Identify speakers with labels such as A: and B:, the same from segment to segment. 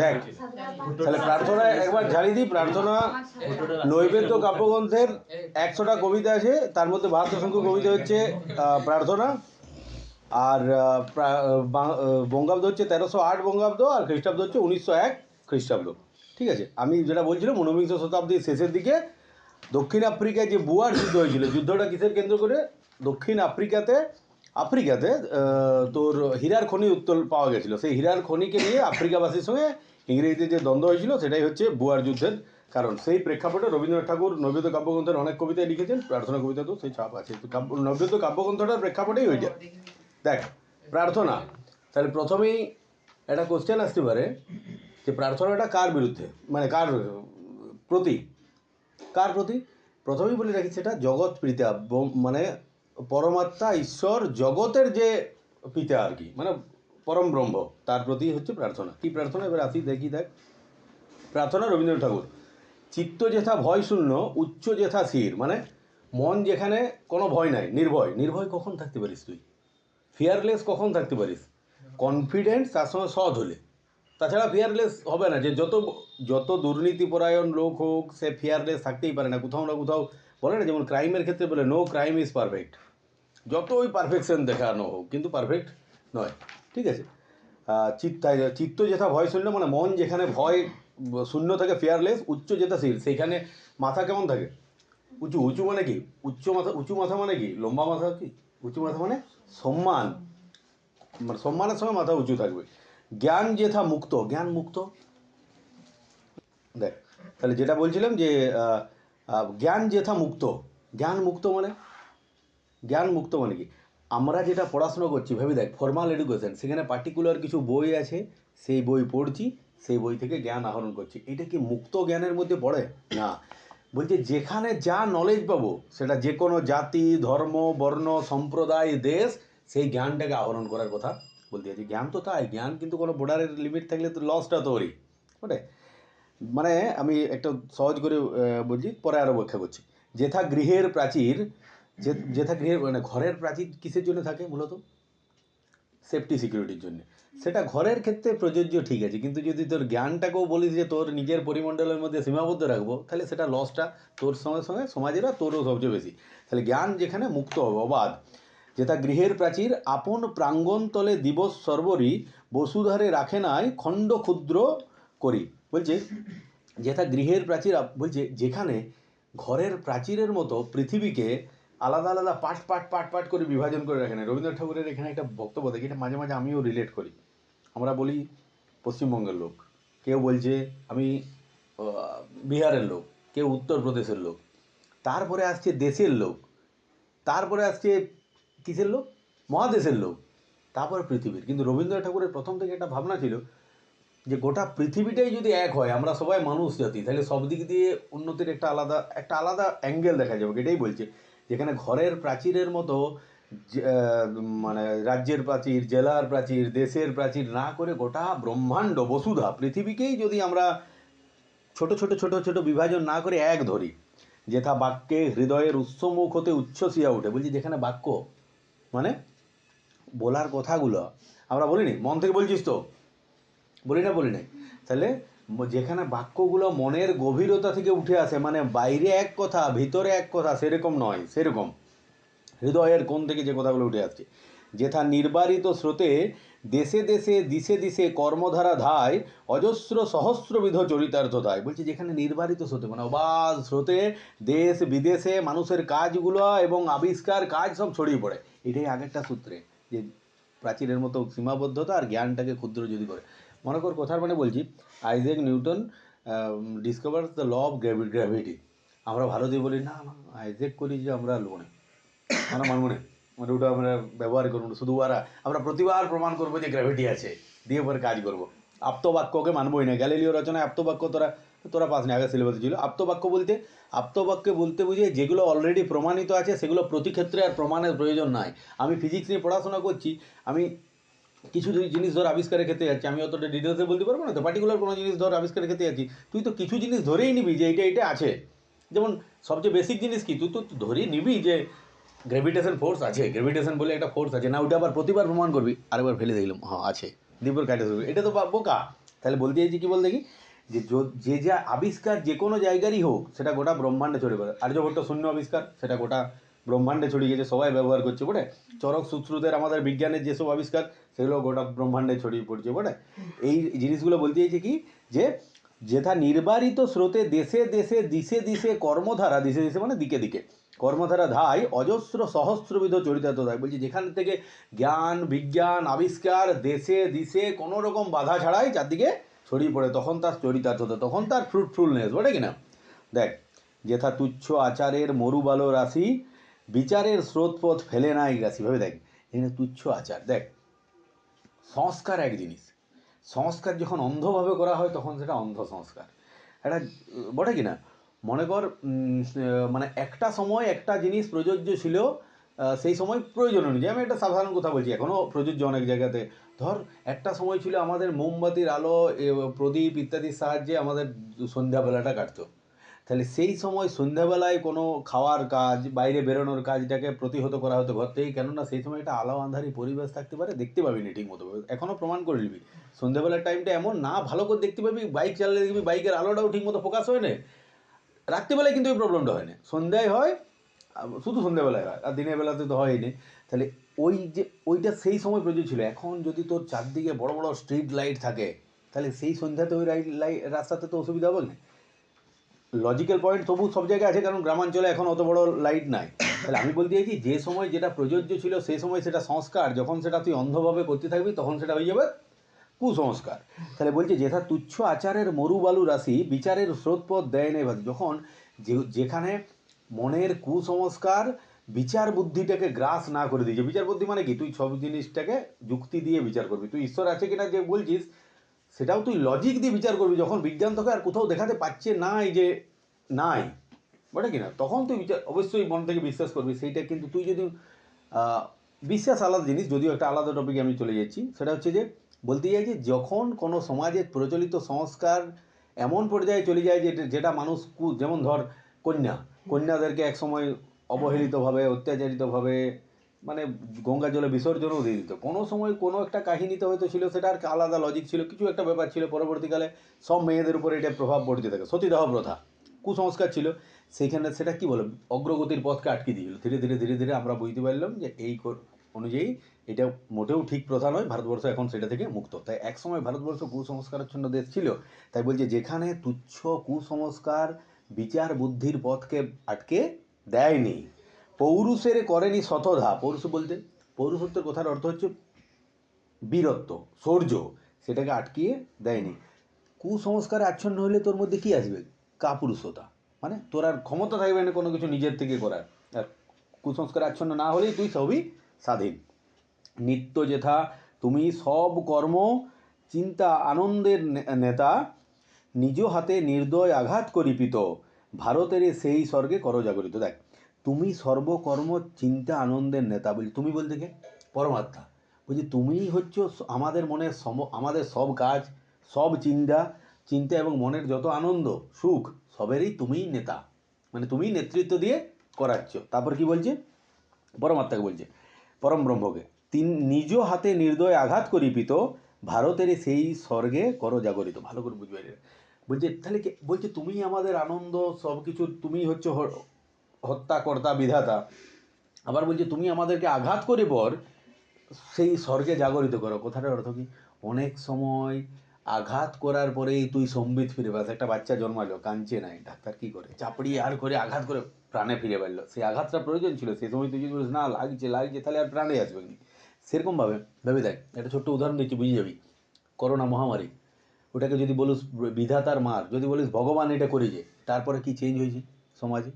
A: দেখ, তাহলে প্রার্থনা, একবার ঝাড়ি দিই, প্রার্থনা, নৈবেদ্য কাব্যগ্রন্থের একশোটা কবিতা আছে, তার মধ্যে বাহাত্তর সংখ্যক কবিতা হচ্ছে প্রার্থনা, আর বঙ্গাব্দ হচ্ছে তেরোশো আট বঙ্গাব্দ, আর খ্রিস্টাব্দ হচ্ছে উনিশশো এক খ্রিস্টাব্দ। ঠিক আছে? আমি যেটা বলছিলাম, ঊনবিংশ শতাব্দীর শেষের দিকে, দক্ষিণ আফ্রিকায় যে বুয়ার যুদ্ধ হয়েছিল, যুদ্ধটা কিসের কেন্দ্র করে? দক্ষিণ আফ্রিকাতে আফ্রিকাতে তোর হীরার খনি উত্তোল পাওয়া গেছিল। সেই হীরার খনিকে নিয়ে আফ্রিকাবাসীর সঙ্গে ইংরেজিতে যে দ্বন্দ্ব হয়েছিল, সেটাই হচ্ছে বুয়ার যুদ্ধের কারণ। সেই প্রেক্ষাপটে রবীন্দ্রনাথ ঠাকুর নৈবেদ্য কাব্যগ্রন্থের অনেক কবিতায় লিখেছেন, প্রার্থনা কবিতা তো সেই ছাপ আছে। তো কাব্য নৈবেদ্য কাব্যগ্রন্থটার প্রেক্ষাপটেই হয়ে যায় দেখ, প্রার্থনা। তাহলে প্রথমেই একটা কোশ্চেন আসতে পারে যে প্রার্থনাটা কার বিরুদ্ধে? মানে কার প্রতি? কার প্রতি? প্রথমেই বলে রাখি সেটা জগৎ পিতা মানে পরমাত্মা, ঈশ্বর, জগতের যে পিতা আর কি মানে পরম ব্রহ্ম, তার প্রতি হচ্ছে প্রার্থনা। কি প্রার্থনা? এবার আসি, দেখি, দেখ। প্রার্থনা রবীন্দ্রনাথ ঠাকুর। চিত্ত যেথা ভয় শূন্য, উচ্চ যেথা স্থির মানে মন যেখানে কোনো ভয় নাই, নির্ভয়। নির্ভয় কখন থাকতে পারিস তুই? ফিয়ারলেস কখন থাকতে পারিস? কনফিডেন্স তার সঙ্গে সৎ হলে। তাছাড়া ফিয়ারলেস হবে না, যে যত যত দুর্নীতিপরায়ণ লোক হোক, সে ফিয়ারলেস থাকতেই পারে না। কোথাও না কোথাও বলে না, যেমন ক্রাইমের ক্ষেত্রে বলে নো ক্রাইম ইজ পারফেক্ট যতই পারফেকশন দেখানো হোক কিন্তু পারফেক্ট নয়। ঠিক আছে? আহ, চিত্ত চিত্ত যেথা ভয় শূন্য মানে মন যেখানে ভয় শূন্য থাকে ফেয়ারলেস উচ্চ যেটা শীল সেইখানে মাথা কেমন থাকে? উঁচু। উঁচু মানে কি? উচ্চ মাথা উঁচু মাথা মানে কি? লম্বা মাথা কি? উঁচু মাথা মানে সম্মান। মানে সম্মানের সঙ্গে মাথা উঁচু থাকবে। জ্ঞান যেথা মুক্ত জ্ঞান মুক্ত? দেখ তাহলে যেটা বলছিলাম যে জ্ঞান যেথা মুক্ত জ্ঞান মুক্ত মানে? জ্ঞান মুক্ত মানে কি? আমরা যেটা পড়াশোনা করছি, ভেবে দেখ ফর্মাল এডুকেশন সেখানে পার্টিকুলার কিছু বই আছে, সেই বই পড়ছি, সেই বই থেকে জ্ঞান আহরণ করছি। এটা কি মুক্ত জ্ঞানের মধ্যে পড়ে? না। বলছে, যেখানে যা নলেজ পাবো, সেটা যে কোনো জাতি, ধর্ম, বর্ণ, সম্প্রদায়, দেশ, সেই জ্ঞানটাকে আহরণ করার কথা বলতে চাইছি। জ্ঞান তো তাই, জ্ঞান কিন্তু কোনো বর্ডারের লিমিট থাকলে তো লসটা তোরই। ওটাই। মানে আমি একটা সহজ করে বলছি, পরে আরও ব্যাখ্যা করছি। যেথা গৃহের প্রাচীর যে যেথা গৃহের মানে ঘরের প্রাচীর কিসের জন্য থাকে মূলত? সেফটি সিকিউরিটির জন্য। সেটা ঘরের ক্ষেত্রে প্রযোজ্য ঠিক আছে, কিন্তু যদি তোর জ্ঞানটাকেও বলিস যে তোর নিজের পরিমণ্ডলের মধ্যে সীমাবদ্ধ রাখব, তাহলে সেটা লসটা তোর সঙ্গে সঙ্গে সমাজের আর তোরও সবচেয়ে বেশি। তাহলে জ্ঞান যেখানে মুক্ত হবে, অবাধ। যেটা গৃহের প্রাচীর, আপন প্রাঙ্গণ তলে দিবস সর্বরি, বসুধারে রাখে নাই খণ্ড ক্ষুদ্র করি। বলছে, যেটা গৃহের প্রাচীর, বলছে, যেখানে ঘরের প্রাচীরের মতো পৃথিবীকে আলাদা আলাদা পাট পাট পাট পাট করে বিভাজন করে রাখে না। রবীন্দ্রনাথ ঠাকুরের এখানে একটা বক্তব্য দেখি, এটা মাঝে মাঝে আমিও রিলেট করি। আমরা বলি পশ্চিমবঙ্গের লোক। কেউ বলছে আমি বিহারের লোক, কেউ উত্তরপ্রদেশের লোক। তারপরে আসছে দেশের লোক। তারপরে আসছে কিসের লোক? মহাদেশের লোক। তারপরে পৃথিবীর। কিন্তু রবীন্দ্রনাথ ঠাকুরের প্রথম থেকে একটা ভাবনা ছিল যে গোটা পৃথিবীটাই যদি এক হয়, আমরা সবাই মানুষ জাতি, তাহলে সব দিক দিয়ে উন্নতির একটা আলাদা একটা আলাদা অ্যাঙ্গেল দেখা যাবে, এটাই বলছে। যেখানে ঘরের প্রাচীরের মতো মানে রাজ্যের প্রাচীর, জেলার প্রাচীর, দেশের প্রাচীর না করে গোটা ব্রহ্মাণ্ড, বসুধা পৃথিবীকেই যদি আমরা ছোট ছোট ছোট ছোট বিভাজন না করে এক ধরি, যেথা বাক্যে হৃদয়ের উৎসমুখ হতে উচ্ছ্বসিয়া ওঠে। বলছি, যেখানে বাক্য মানে বলার কথাগুলো, আমরা বলিনি? মন থেকে বলছিস তো? বলি না, বলি নাই। তাহলে যেখানে বাক্যগুলো মনের গভীরতা থেকে উঠে আসে মানে বাইরে এক কথা, ভিতরে এক কথা, সেরকম নয়, সেরকম। হৃদয়ের কোণ থেকে যে কথাগুলো উঠে আসছে। যেথা নির্বারিত স্রোতে দেশে দেশে, দিশে দিশে কর্মধারা ধায়, অজস্র সহস্রবিধ চরিতার্থতায় বলছি যেখানে নির্বারিত স্রোতে মানে অবাধ স্রোতে দেশ বিদেশে মানুষের কাজগুলো এবং আবিষ্কার কাজ সব ছড়িয়ে পড়ে। এটাই আগেরটা সূত্রে, যে প্রাচীরের মতো সীমাবদ্ধতা আর জ্ঞানটাকে ক্ষুদ্র যদি করে। মনে কর কথার মানে বলছি Isaac Newton discover the law of gravi gravity আমরা ভারতীয় বলি, না না, আইজেক করি যে আমরা লোনে আমরা মানব না মানে ওটা আমরা ব্যবহার করব না। শুধু ওরা, আমরা প্রতিবার প্রমাণ করব যে গ্র্যাভিটি আছে। দিয়ে পরে কাজ করব। আপ্তবাক্যকে মানবই না। গ্যালিলিও রচনায় আপ্তবাক্য তোরা তোরা পাস না, আগে সিলেবাসে ছিল। আপ্তবাক্য বলতে আপ্তবাক্য বলতে বুঝে যেগুলো অলরেডি প্রমাণিত আছে, সেগুলো প্রতি ক্ষেত্রে আর প্রমাণের প্রয়োজন নাই। আমি ফিজিক্স নিয়ে পড়াশোনা করছি, আমি কিছু জিনিস ধর আবিষ্কারের ক্ষেত্রে যাচ্ছি, আমি অতটা ডিটেলসে বলতে পারব না, তো পার্টিকুলার কোনো জিনিস ধর আবিষ্কারের ক্ষেত্রে যাচ্ছি। তুই তো কিছু জিনিস ধরেই নিবি যে এইটা এটা আছে। যেমন সবচেয়ে বেসিক জিনিস কি? তুই তো ধরেই নিবি যে গ্র্যাভিটেশন ফোর্স আছে গ্র্যাভিটেশন বলে একটা ফোর্স আছে। না ওটা আবার প্রতিবার প্রমাণ করবি, আরেকবার ফেলে দেখলাম হ্যাঁ আছে। দ্বিপর কাটে ধরবি এটা তো বোকা তাহলে বলতে চাইছি কি বলতে কি যে যে যা আবিষ্কার যে কোনো জায়গারই হোক, সেটা গোটা ব্রহ্মাণ্ডে ছড়িয়ে পড়ে। আর্যভট্ট শূন্য আবিষ্কার, সেটা গোটা ব্রহ্মাণ্ডে ছড়িয়ে গেছে, সবাই ব্যবহার করছে, বটে? চরক সূত্রদের আমাদের বিজ্ঞানের যেসব আবিষ্কার, সেগুলো গোটা ব্রহ্মাণ্ডে ছড়িয়ে পড়ছে, বটে? এই জিনিসগুলো বলতে চাইছে কি? যে যেথা নির্বারিত স্রোতে দেশে দেশে দিশে দিশে কর্মধারা, দিশে দিশে মানে দিকে দিকে, কর্মধারা ধায়, অজস্র সহস্রবিধ চরিতার্থ ধায়। বলছি যেখান থেকে জ্ঞান, বিজ্ঞান, আবিষ্কার, দেশে দিশে কোনো রকম বাধা ছাড়াই চারদিকে ছড়িয়ে পড়ে, তখন তার চরিতার্থ চরিতার্থতা, তখন তার ফ্রুটফুলনেস বটে কিনা দেখ, যেথা তুচ্ছ আচারের মরুবালো রাশি বিচারের স্রোতপথ ফেলে নাই রাশি ভাবে দেখ, এখানে তুচ্ছ আচার। দেখ, সংস্কার এক জিনিস। সংস্কার যখন অন্ধভাবে করা হয়, তখন সেটা অন্ধ সংস্কার এটা বটে কি না? মনে কর মানে একটা সময় একটা জিনিস প্রযোজ্য ছিল সেই সময় প্রয়োজন অনুযায়ী। আমি একটা সাধারণ কথা বলছি এখনও প্রযোজ্য অনেক জায়গাতে। ধর, একটা সময় ছিল আমাদের মোমবাতির আলো প্রদীপ ইত্যাদির সাহায্যে আমাদের সন্ধ্যাবেলাটা কাটতো। তাহলে সেই সময় সন্ধ্যাবেলায় কোনো খাওয়ার কাজ, বাইরে বেরোনোর কাজটাকে প্রতিহত করা হতো ঘর থেকেই কেননা সেই সময় একটা আলো আন্ধারি পরিবেশ থাকতে পারে, দেখতে পাবি না ঠিকমতো। এখনও প্রমাণ করে নিবি। সন্ধ্যাবেলার টাইমটা এমন, না ভালো করে দেখতে পাবি, বাইক চালালে দেখবি, বাইকের আলোটাও ঠিকমতো ফোকাস হয় না। রাত্রিবেলায় কিন্তু ওই প্রবলেমটা হয় না। সন্ধ্যায় হয় শুধু সন্ধ্যাবেলায় হয়, আর দিনের বেলাতে তো হয়নি তাহলে ওই যে, ওইটা সেই সময় প্রযোজ্য ছিল। এখন যদি তোর চারদিকে বড় বড় স্ট্রিট লাইট থাকে, তাহলে সেই সন্ধ্যাতে ওই লাইট রাস্তাতে তো অসুবিধা হবে না। লজিক্যাল পয়েন্ট তবু সব জায়গায় আছে, কারণ গ্রামাঞ্চলে এখন অত বড় লাইট নাই। তাহলে আমি বলতে চাইছি, যে সময় যেটা প্রযোজ্য ছিল সেই সময় সেটা সংস্কার, যখন সেটা তুই অন্ধভাবে করতে থাকবি, তখন সেটা হয়ে যাবে কুসংস্কার। তাহলে বলছে, যেথা তুচ্ছ আচারের মরুবালু রাশি, বিচারের স্রোতপথ দেয় নেই ভাবি যখন যেখানে মনের কুসংস্কার বিচার বুদ্ধিটাকে গ্রাস না করে দিয়েছে। বিচার বুদ্ধি মানে কি? তুই সব জিনিসটাকে যুক্তি দিয়ে বিচার করবি। তুই ঈশ্বর আছে কিনা যে বলছিস সেটাও তুই লজিক দিয়ে বিচার করবি, যখন বিজ্ঞান তোকে আর কোথাও দেখাতে পাচ্ছে নাই যে নাই। বটে কিনা? তখন তুই বিচার, অবশ্যই মন থেকে বিশ্বাস করবি, সেইটা কিন্তু তুই যদি বিশ্বাস আলাদা জিনিস, যদিও একটা আলাদা টপিকে আমি চলে যাচ্ছি, সেটা হচ্ছে যে বলতে চাই যে যখন কোনো সমাজের প্রচলিত সংস্কার এমন পর্যায়ে চলে যায় যে যেটা মানুষ কু- যেমন ধর কন্যা, কন্যাদেরকে একসময় অবহেলিতভাবে, অত্যাচারিতভাবে মানে গঙ্গা জলে বিসর্জনও দিয়ে দিত কোনো সময় কোনো একটা কাহিনীতে হয়তো ছিল, সেটা আর আলাদা লজিক ছিল, কিছু একটা ব্যাপার ছিল, পরবর্তীকালে সব মেয়েদের উপরে এটা প্রভাব পড়তে থাকে। সতীদাহ প্রথা, কুসংস্কার ছিল, সেইখানে সেটা কি বলো, অগ্রগতির পথকে আটকে দিয়েছিল। ধীরে ধীরে ধীরে ধীরে আমরা বুঝতে পারলাম যে এই অনুযায়ী এটা মোটেও ঠিক প্রথা নয়, ভারতবর্ষ এখন সেটা থেকে মুক্ত। তাই একসময় ভারতবর্ষ কুসংস্কারাচ্ছন্ন দেশ ছিল, তাই বলছে যেখানে তুচ্ছ কুসংস্কার, বিচার বুদ্ধির পথকে আটকে দেয়নি। পৌরুষের করেনি শতধা পৌরুষ বলতে, পৌরুষত্বের কথার অর্থ হচ্ছে বীরত্ব, শৌর্য, সেটাকে আটকিয়ে দেয়নি। কুসংস্কারে আচ্ছন্ন হলে তোর মধ্যে কি আসবে? কাপুরুষতা। মানে তোর আর ক্ষমতা থাকবে না কোনো কিছু নিজের থেকে করার। আর কুসংস্কারে আচ্ছন্ন না হলেই তুই সবই স্বাধীন। নিত্য যেথা, তুমি সব কর্ম, চিন্তা আনন্দের নেতা, নিজ হাতে নির্দয় আঘাত করিপিত। ভারতের সেই স্বর্গে করজাগরিত। দেখ তুমি সর্বকর্ম চিন্তা আনন্দের নেতা বলি, তুমি বলতে কে? পরমাত্মা। বলছি তুমিই হচ্ছ আমাদের মনের সম, আমাদের সব কাজ, সব চিন্তা চিন্তা এবং মনের যত আনন্দ, সুখ, সবেরই তুমিই নেতা। মানে তুমিই নেতৃত্ব দিয়ে করাচ্ছ। তারপর কি বলছে? পরমাত্মাকে বলছে, পরম ব্রহ্মকে, তিন, নিজ হাতে নির্দয় আঘাত করিপিত ভারতের সেই স্বর্গে কর জাগরিত। ভালো করে বুঝবে বলছে, তাহলে কি? বলছে তুমি আমাদের আনন্দ সব কিছু তুমি হচ্ছে হত্যাকর্তা, বিধাতা। আবার বলছে, তুমি আমাদেরকে আঘাত করে পর সেই স্বর্গে জাগরিত করো। কথাটার অর্থ কি? অনেক সময় আঘাত করার পরেই তুই সম্বিত ফিরে পাস। একটা বাচ্চা জন্মালো, কাঁদছে নাই ডাক্তার কি করে? চাপড়িয়ে আর করে আঘাত করে প্রাণে ফিরে পারল। সেই আঘাতটা প্রয়োজন ছিল, সেই সময় তুই যদি বলিস, না, লাগছে লাগছে, তাহলে আর প্রাণে আসবে না। সেরকমভাবে ভেবে দেখ, একটা ছোট্ট উদাহরণ দিচ্ছি, বুঝে যাবি? করোনা মহামারী। ওটাকে যদি বলিস বিধাতার মার, যদি বলিস ভগবান এটা করেছে, তারপরে কি চেঞ্জ হয়েছে সমাজে?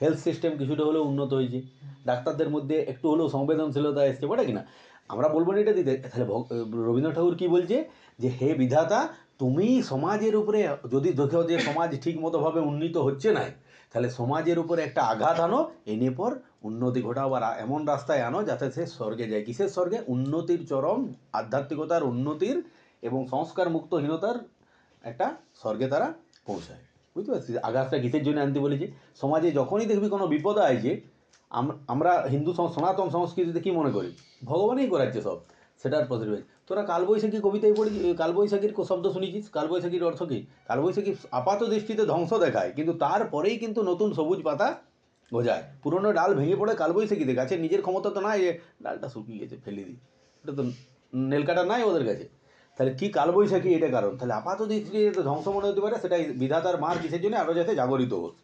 A: হেলথ সিস্টেম কিছুটা হলেও উন্নত হয়েছে। ডাক্তারদের মধ্যে একটু হলেও সংবেদনশীলতা এসছে, বটে কিনা আমরা বলব না এটা দিতে। তাহলে রবীন্দ্রনাথ ঠাকুর কী বলছে? যে হে বিধাতা, তুমি সমাজের উপরে যদি দেখো যে সমাজ ঠিক মতোভাবে উন্নীত হচ্ছে না তাহলে সমাজের উপরে একটা আঘাত আনো, এনে পর উন্নতি ঘটাও বা এমন রাস্তায় আনো যাতে সে স্বর্গে যায়। কিসের স্বর্গে? উন্নতির চরম, আধ্যাত্মিকতার উন্নতির এবং সংস্কার মুক্তহীনতার একটা স্বর্গে তারা পৌঁছায়। বুঝতে পারছিস? আঘাতটা কিসের জন্য আনতে বলেছে? সমাজে যখনই দেখবি কোনো বিপদ আম- আমরা হিন্দু সনাতন সংস্কৃতিতে কী মনে করি? ভগবানই করাচ্ছে সব। সেটার প্রতিরোধ তোরা কালবৈশাখী কবিতায় পড়ি কালবৈশাখীর শব্দ শুনেছিস? কালবৈশাখীর অর্থ কী? কালবৈশাখী আপাত দৃষ্টিতে ধ্বংস দেখায়, কিন্তু তারপরেই কিন্তু নতুন সবুজ পাতা গজায়। পুরনো ডাল ভেঙে পড়ে কালবৈশাখীতে, গাছের নিজের ক্ষমতা তো নাই যে ডালটা শুকিয়ে গেছে, ফেলে দিই। এটা তো নেলকাটা নাই ওদের কাছে। তাহলে কী কালবৈশাখী এটা কারণ? তাহলে আপাত দৃষ্টিতে ধ্বংস মনে হতে পারে, সেটাই বিধাতার মার কিসের জন্য আরও যাতে জাগরিত হোক।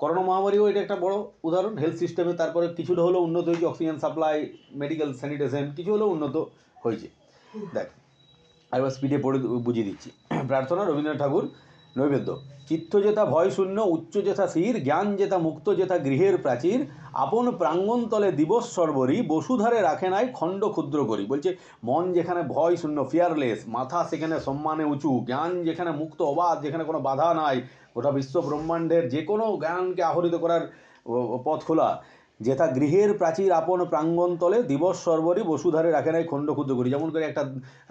A: করোনা মহামারীও এটা একটা বড় উদাহরণ হেলথ সিস্টেমে তারপরে কিছুটা হলেও উন্নত হয়েছে অক্সিজেন সাপ্লাই মেডিকেল স্যানিটেশন কিছু হলেও উন্নত হয়েছে। দেখ আর এবার স্পিডে পড়ে বুঝিয়ে দিচ্ছি। প্রার্থনা রবীন্দ্রনাথ ঠাকুর, নৈবেদ্য। চিত্ত যেথা ভয় শূন্য উচ্চ যেথা শির জ্ঞান যেথা মুক্ত যেথা গৃহের প্রাচীর আপন প্রাঙ্গণ তলে দিবস সর্বরি, বসুধারে রাখে নাই খণ্ড ক্ষুদ্র করি। বলছে, মন যেখানে ভয় শূন্য ফিয়ারলেস মাথা সেখানে সম্মানে উঁচু, জ্ঞান যেখানে মুক্ত অবাধ, যেখানে কোনো বাধা নাই, গোটা বিশ্ব ব্রহ্মাণ্ডের যে কোনো জ্ঞানকে আহরিত করার পথ খোলা। যেথা গৃহের প্রাচীর আপন প্রাঙ্গণ তলে দিবস সর্বরি বসুধারে রাখে নাই খণ্ড ক্ষুদ্র করি। যেমন করে একটা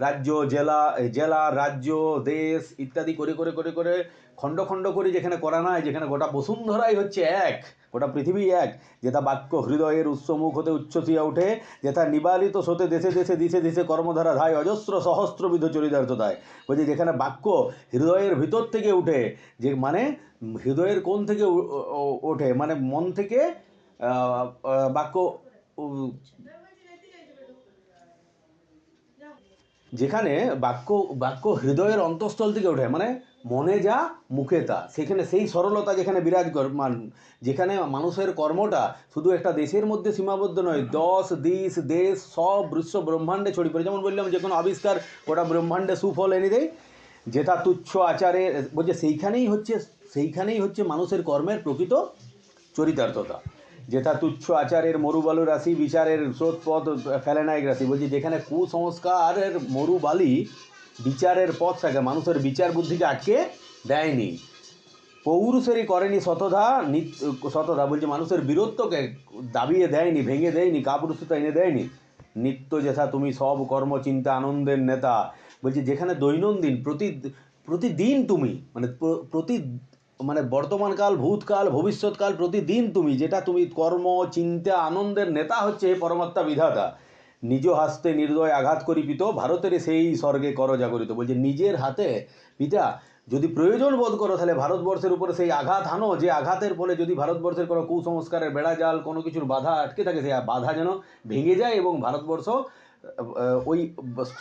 A: রাজ্য, জেলা জেলা, রাজ্য, দেশ ইত্যাদি করে করে করে করে খণ্ড খণ্ড করে যেখানে করা নাই, যেখানে গোটা বসুন্ধরাই হচ্ছে এক, গোটা পৃথিবী এক। যেটা বাক্য হৃদয়ের উৎসমুখ হতে উচ্ছ্বসিয়া ওঠে, যেথা নিবালিত সতে দেশে দেশে, দিশে দিশে কর্মধারা ধায়, অজস্র সহস্রবিধ চরিতার্থতায় বলছে যেখানে বাক্য হৃদয়ের ভিতর থেকে উঠে, যে মানে হৃদয়ের কোন থেকে ওঠে মানে মন থেকে বাক্য যেখানে বাক্য বাক্য হৃদয়ের অন্তঃস্থল থেকে ওঠে মানে মনে যা, মুখে তা। সেখানে সেই সরলতা যেখানে বিরাজ মান, যেখানে মানুষের কর্মটা শুধু একটা দেশের মধ্যে সীমাবদ্ধ নয়, দশ, দিশ, দেশ, সব বিশ্ব ব্রহ্মাণ্ডে ছড়িয়ে পড়ে। যেমন বললাম যে কোনো আবিষ্কার গোটা ব্রহ্মাণ্ডে সুফল এনে দেয়, যেটা তুচ্ছ আচারে, বলছে সেইখানেই হচ্ছে সেইখানেই হচ্ছে মানুষের কর্মের প্রকৃত চরিতার্থতা। যেথা তুচ্ছ আচারের মরুবালু রাশি, বিচারের স্রোত পথ ফেলে রাশি। বলছি, যেখানে কুসংস্কারের মরুবালি বিচারের পথ থাকে, মানুষের বিচার বুদ্ধিকে আটকে দেয়নি। পৌরুষেরই করেনি শতধা শতধা বলছে, মানুষের বীরত্বকে দাবিয়ে দেয়নি, ভেঙে দেয়নি, কাপুরুষতা এনে দেয়নি। নিত্য যেথা তুমি সব কর্মচিন্তা আনন্দের নেতা। বলছে, যেখানে দৈনন্দিন, প্রতি, প্রতিদিন তুমি মানে প্রতি মানে বর্তমানকাল, ভূতকাল, ভবিষ্যৎকাল প্রতিদিন তুমি, যেটা তুমি কর্ম, চিন্তা, আনন্দের নেতা হচ্ছে পরমাত্মা বিধাতা। নিজ হাস্তে নির্দয় আঘাত করি পিত ভারতের সেই স্বর্গে কর জাগরিত। বলছে, নিজের হাতে, পিতা, যদি প্রয়োজন বোধ করো, তাহলে ভারতবর্ষের উপরে সেই আঘাত হানো যে আঘাতের ফলে যদি ভারতবর্ষের কোনো কুসংস্কারের বেড়াজাল কোনো কিছুর বাধা আটকে থাকে, সেই বাধা যেন ভেঙে যায় এবং ভারতবর্ষ ওই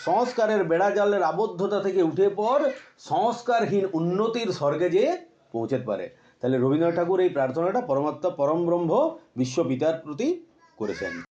A: সংস্কারের বেড়াজালের আবদ্ধতা থেকে উঠে পর, সংস্কারহীন উন্নতির স্বর্গে যেয়ে পৌঁছতে পারে। তাহলে রবীন্দ্রনাথ ঠাকুর এই প্রার্থনাটা পরমাত্মা পরম ব্রহ্ম বিশ্বপিতার প্রতি করেছেন।